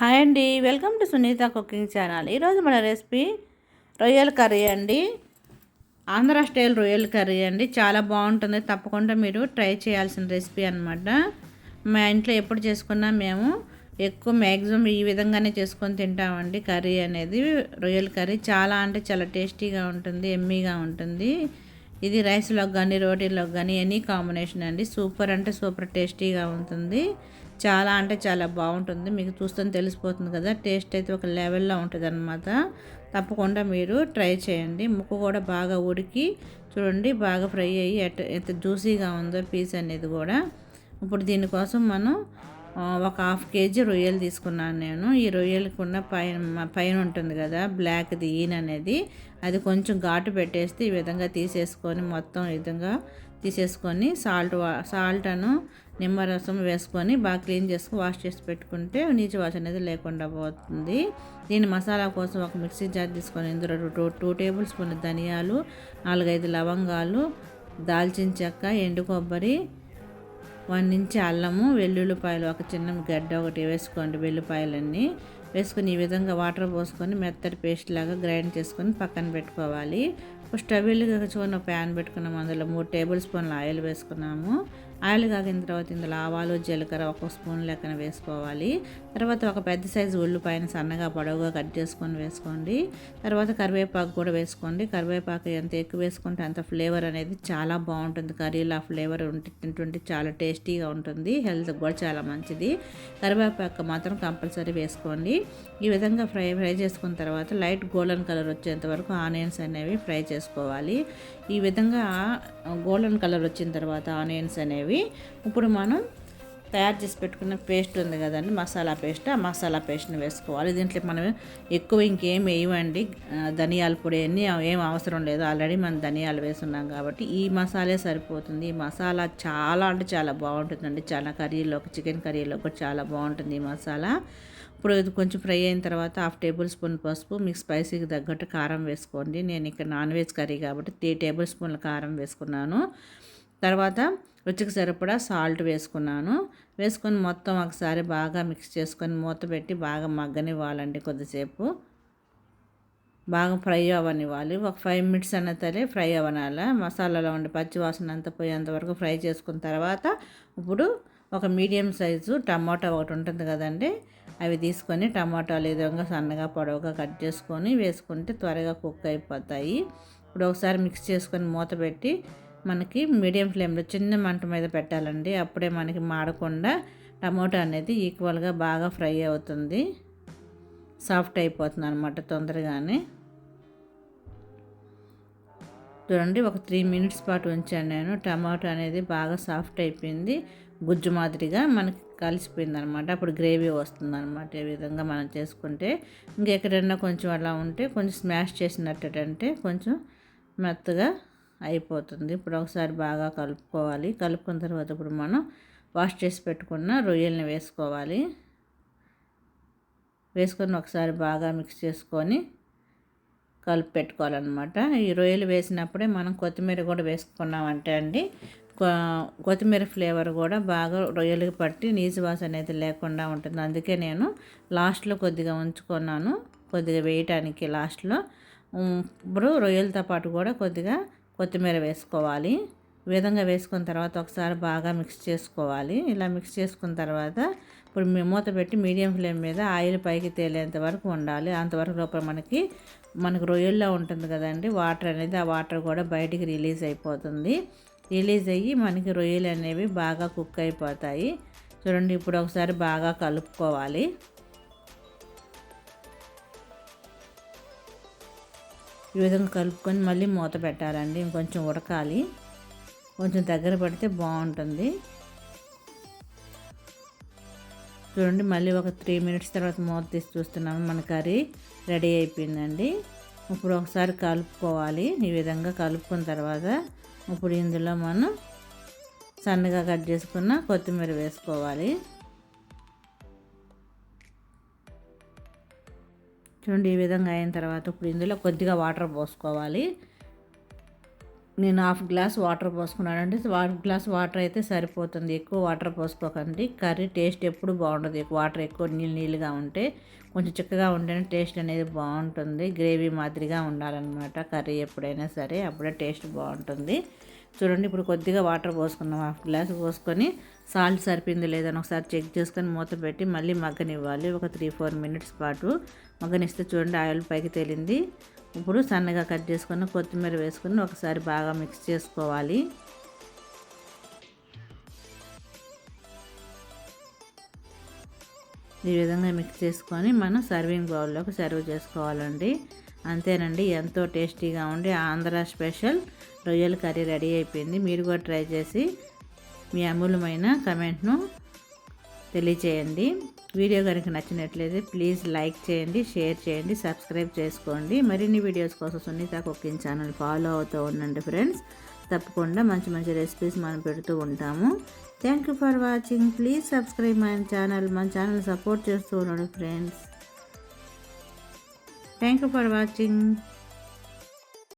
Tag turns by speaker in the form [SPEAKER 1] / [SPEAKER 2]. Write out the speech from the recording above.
[SPEAKER 1] Hi అండి. Welcome to Sunitha cooking channel. ఈరోజు మన రెసిపీ రొయ్యల కర్రీ అండి. ఆంధ్ర స్టైల్ రొయ్యల కర్రీ అండి. చాలా బాగుంటుంది. తప్పకుండా మీరు ట్రై చేయాల్సిన రెసిపీ అనమాట మా ఇంట్లో ఎప్పుడు చేసుకున్నా మేము ఎక్కువ మ్యాక్సిమం ఈ విధంగానే చేసుకొని తింటామండి కర్రీ అనేది. రొయ్యల కర్రీ చాలా అంటే చాలా టేస్టీగా ఉంటుంది ఎమ్మీగా ఉంటుంది. ఇది రైస్లోకి కానీ రోటీలోకి కానీ ఎనీ కాంబినేషన్ అండి. సూపర్ అంటే సూపర్ టేస్టీగా ఉంటుంది. చాలా అంటే చాలా బాగుంటుంది. మీకు చూస్తే తెలిసిపోతుంది కదా. టేస్ట్ అయితే ఒక లెవెల్లో ఉంటుంది అనమాట తప్పకుండా మీరు ట్రై చేయండి. ముక్కు కూడా బాగా ఉడికి చూడండి బాగా ఫ్రై అయ్యి ఎంత జ్యూసీగా ఉందో పీస్ అనేది కూడా. ఇప్పుడు దీనికోసం మనం ఒక హాఫ్ కేజీ రొయ్యలు తీసుకున్నాను నేను. ఈ రొయ్యలకు ఉన్న పైన పైన ఉంటుంది కదా బ్లాక్ది ఈన్ అనేది. అది కొంచెం ఘాటు పెట్టేస్తే ఈ విధంగా తీసేసుకొని మొత్తం విధంగా తీసేసుకొని సాల్ట్ సాల్ట్ అను నిమ్మరసం వేసుకొని బాగా క్లీన్ చేసుకుని వాష్ చేసి పెట్టుకుంటే నీచు వాసన అనేది లేకుండా పోతుంది. దీని మసాలా కోసం ఒక మిక్సీ జార్ తీసుకొని ఇందులో టూ టూ టేబుల్ స్పూన్ ధనియాలు నాలుగైదు లవంగాలు దాల్చిన చెక్క ఎండు కొబ్బరి వన్ నుంచి అల్లము వెల్లుల్లిపాయలు ఒక చిన్న గడ్డ ఒకటి వేసుకోండి వెల్లుల్లిపాయలన్నీ. వేసుకొని ఈ విధంగా వాటర్ పోసుకొని మెత్తటి పేస్ట్ లాగా గ్రైండ్ చేసుకొని పక్కన పెట్టుకోవాలి. స్టవ్ వెలుగుచుకొని ఒక ప్యాన్ పెట్టుకున్నాము అందులో మూడు టేబుల్ స్పూన్ల ఆయిల్ వేసుకున్నాము. ఆయిల్ కాగిన తర్వాత ఇందులో ఆవాలు జీలకర్ర ఒక స్పూన్ లెక్కన వేసుకోవాలి. తర్వాత ఒక పెద్ద సైజు ఉల్లిపాయను సన్నగా పొడవుగా కట్ చేసుకొని వేసుకోండి. తర్వాత కరివేపాకు కూడా వేసుకోండి. కరివేపాకు ఎంత ఎక్కువ వేసుకుంటే అంత ఫ్లేవర్ అనేది చాలా బాగుంటుంది. కర్రీలో ఆ ఫ్లేవర్ ఉంటే తింటుంటే చాలా టేస్టీగా ఉంటుంది. హెల్త్ కూడా చాలా మంచిది. కరివేపాకు మాత్రం కంపల్సరీ వేసుకోండి. ఈ విధంగా ఫ్రై ఫ్రై చేసుకున్న తర్వాత లైట్ గోల్డెన్ కలర్ వచ్చేంత వరకు ఆనియన్స్ అనేవి ఫ్రై చేసుకోవాలి. ఈ విధంగా గోల్డెన్ కలర్ వచ్చిన తర్వాత ఆనియన్స్ అనేవి ఇప్పుడు మనం తయారు చేసి పెట్టుకున్న పేస్ట్ ఉంది కదండి మసాలా పేస్ట్ ఆ మసాలా పేస్ట్ని వేసుకోవాలి. దీంట్లో మనం ఎక్కువ ఇంకేం వేయమండి. ధనియాల పొడి అన్నీ ఏం అవసరం లేదు. ఆల్రెడీ మనం ధనియాలు వేసున్నాం కాబట్టి ఈ మసాలే సరిపోతుంది. ఈ మసాలా చాలా అంటే చాలా బాగుంటుందండి. చాలా కర్రీలోకి చికెన్ కర్రీలో కూడా చాలా బాగుంటుంది ఈ మసాలా. ఇప్పుడు ఇది కొంచెం ఫ్రై అయిన తర్వాత హాఫ్ టేబుల్ స్పూన్ పసుపు మీకు స్పైసీకి తగ్గట్టు కారం వేసుకోండి. నేను ఇక్కడ నాన్ వెజ్ కర్రీ కాబట్టి త్రీ టేబుల్ స్పూన్ల కారం వేసుకున్నాను. తర్వాత రుచికి సరిపడా సాల్ట్ వేసుకున్నాను. వేసుకొని మొత్తం ఒకసారి బాగా మిక్స్ చేసుకొని మూత పెట్టి బాగా మగ్గనివ్వాలండి కొద్దిసేపు. బాగా ఫ్రై అవ్వనివ్వాలి. ఒక ఫైవ్ మినిట్స్ అన్న సరే ఫ్రై అవ్వనాల? మసాలాలో ఉండి పచ్చివాసన అంతా పోయేంతవరకు ఫ్రై చేసుకున్న తర్వాత ఇప్పుడు ఒక మీడియం సైజు టమాటా ఒకటి ఉంటుంది కదండి. అవి తీసుకొని టమాటాలు ఈ విధంగా సన్నగా పొడవుగా కట్ చేసుకొని వేసుకుంటే త్వరగా కుక్ అయిపోతాయి. ఇప్పుడు ఒకసారి మిక్స్ చేసుకొని మూత పెట్టి మనకి మీడియం ఫ్లేమ్లో చిన్న మంట మీద పెట్టాలండి. అప్పుడే మనకి మాడకుండా టమాటా అనేది ఈక్వల్గా బాగా ఫ్రై అవుతుంది. సాఫ్ట్ అయిపోతుంది అనమాట తొందరగానే. చూడండి ఒక త్రీ మినిట్స్ పాటు ఉంచాను నేను. టమాటో అనేది బాగా సాఫ్ట్ అయిపోయింది. గుజ్జు మాదిరిగా మనకి కలిసిపోయిందనమాట. అప్పుడు గ్రేవీ వస్తుందన్నమాట ఈ విధంగా మనం చేసుకుంటే. ఇంకెక్కడన్నా కొంచెం అలా ఉంటే కొంచెం స్మాష్ చేసినట్టంటే కొంచెం మెత్తగా అయిపోతుంది. ఇప్పుడు ఒకసారి బాగా కలుపుకోవాలి. కలుపుకున్న తర్వాత ఇప్పుడు మనం వాష్ చేసి పెట్టుకున్న రొయ్యల్ని వేసుకోవాలి. వేసుకొని ఒకసారి బాగా మిక్స్ చేసుకొని కలిపి పెట్టుకోవాలన్నమాట ఈ రొయ్యలు వేసినప్పుడే మనం కొత్తిమీర కూడా వేసుకున్నామంటే అండి కొత్తిమీర ఫ్లేవర్ కూడా బాగా రొయ్యలకి పట్టి నీచు వాసన అనేది లేకుండా ఉంటుంది. అందుకే నేను లాస్ట్లో కొద్దిగా ఉంచుకున్నాను. కొద్దిగా వేయటానికి లాస్ట్లో. ఇప్పుడు రొయ్యలతో పాటు కూడా కొద్దిగా కొత్తిమీర వేసుకోవాలి. విధంగా వేసుకున్న తర్వాత ఒకసారి బాగా మిక్స్ చేసుకోవాలి. ఇలా మిక్స్ చేసుకున్న తర్వాత ఇప్పుడు మూత పెట్టి మీడియం ఫ్లేమ్ మీద ఆయిల్ పైకి తేలేంత వరకు ఉండాలి. అంతవరకు లోపల మనకి మనకు రొయ్యల్లో ఉంటుంది కదండి వాటర్ అనేది ఆ వాటర్ కూడా బయటికి రిలీజ్ అయిపోతుంది. రిలీజ్ అయ్యి మనకి రొయ్యలు అనేవి బాగా కుక్ అయిపోతాయి. చూడండి ఇప్పుడు ఒకసారి బాగా కలుపుకోవాలి. ఈ విధంగా కలుపుకొని మళ్ళీ మూత పెట్టాలండి. ఇంకొంచెం ఉడకాలి. కొంచెం దగ్గర పడితే బాగుంటుంది. చూడండి మళ్ళీ ఒక త్రీ మినిట్స్ తర్వాత మూత తీసి చూస్తున్నాము మన కర్రీ రెడీ అయిపోయిందండి. ఇప్పుడు ఒకసారి కలుపుకోవాలి. ఈ విధంగా కలుపుకున్న తర్వాత ఇప్పుడు ఇందులో మనం సన్నగా కట్ చేసుకున్న కొత్తిమీర వేసుకోవాలి. చూడండి ఈ విధంగా అయిన తర్వాత ఇప్పుడు ఇందులో కొద్దిగా వాటర్ పోసుకోవాలి. నేను హాఫ్ గ్లాస్ వాటర్ పోసుకున్నాను అంటే హాఫ్ గ్లాస్ వాటర్ అయితే సరిపోతుంది. ఎక్కువ వాటర్ పోసుకోకండి. కర్రీ టేస్ట్ ఎప్పుడు బాగుంటుంది వాటర్ ఎక్కువ నీళ్ళు నీళ్ళుగా ఉంటే కొంచెం చిక్కగా ఉంటేనే టేస్ట్ అనేది బాగుంటుంది. గ్రేవీ మాదిరిగా ఉండాలన్నమాట కర్రీ ఎప్పుడైనా సరే. అప్పుడే టేస్ట్ బాగుంటుంది. చూడండి ఇప్పుడు కొద్దిగా వాటర్ పోసుకున్నాం. హాఫ్ గ్లాస్ పోసుకొని సాల్ట్ సరిపోయింది లేదని ఒకసారి చెక్ చేసుకొని మూత పెట్టి మళ్ళీ మగ్గనివ్వాలి. ఒక త్రీ ఫోర్ మినిట్స్ పాటు మగ్గనిస్తే చూడండి ఆయిల్ పైకి తేలింది. ఇప్పుడు సన్నగా కట్ చేసుకొని కొత్తిమీర వేసుకొని ఒకసారి బాగా మిక్స్ చేసుకోవాలి. ఈ విధంగా మిక్స్ చేసుకొని మనం సర్వింగ్ బౌల్లోకి సర్వ్ చేసుకోవాలండి. అంతేనండి ఎంతో టేస్టీగా ఉండి ఆంధ్ర స్పెషల్ రొయ్యల కర్రీ రెడీ అయిపోయింది. మీరు కూడా ట్రై చేసి మీ అమూల్యమైన కమెంట్ను తెలియచేయండి. వీడియో కనుక నచ్చినట్లయితే ప్లీజ్ లైక్ చేయండి షేర్ చేయండి సబ్స్క్రైబ్ చేసుకోండి. మరిన్ని వీడియోస్ కోసం సునీత కుకింగ్ ఛానల్ ఫాలో అవుతూ ఉండండి ఫ్రెండ్స్. తప్పకుండా మంచి మంచి రెసిపీస్ మనం పెడుతూ ఉంటాము. Thank you for watching please subscribe my channel మన ఛానల్ సపోర్ట్ చేస్తూ ఉండండి friends. Thank you for watching